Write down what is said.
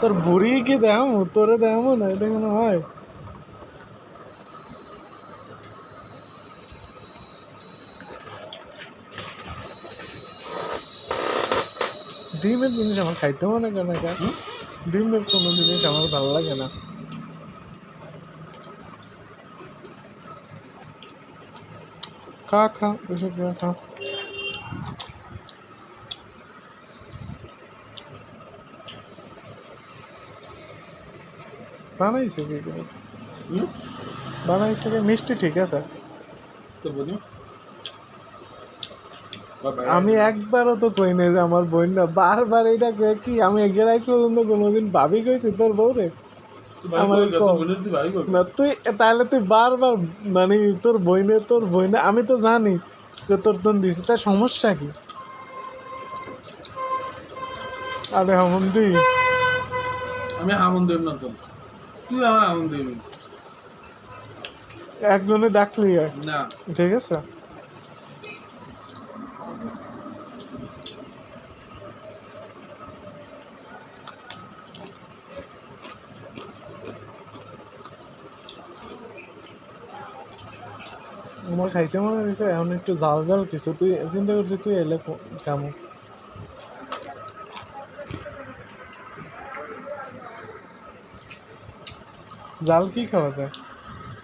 তোর বুড়ি কি দেখাম তোরে দেখামো না এটা কোনো হয়। ডিমের জিনিস আমার খাইতে মনে করে না কেন ডিমের কোনো জিনিস আমার ভালো লাগে না। খা খা বেশি করে খা। বানাইছে কি করে? বানাইছে মিষ্টি ঠিক আছে। তো আমি একবারও তো কই নাই যে আমার বোন না বারবার এটা কয়ে কি আমি এগিয়ে রাইস পর্যন্ত কোনোদিন ভাবি কইছি তোর বউরে? আমার না তুই তাহলে তুই বারবার মানে তোর বইনে তোর বইনে আমি তো জানি যে তোর তোর দিছি তার সমস্যা কি? আরে হামন্দি আমি দেব না তো তুই আমার আনন্দ দিবি। একজনে ডাকলি না। ঠিক আছে? আমার খাইতে মনে হয়েছে এখন একটু জাল জাল কিছু। তুই চিন্তা করছিস তুই এলে ক- জাল কি খাওয়াতে?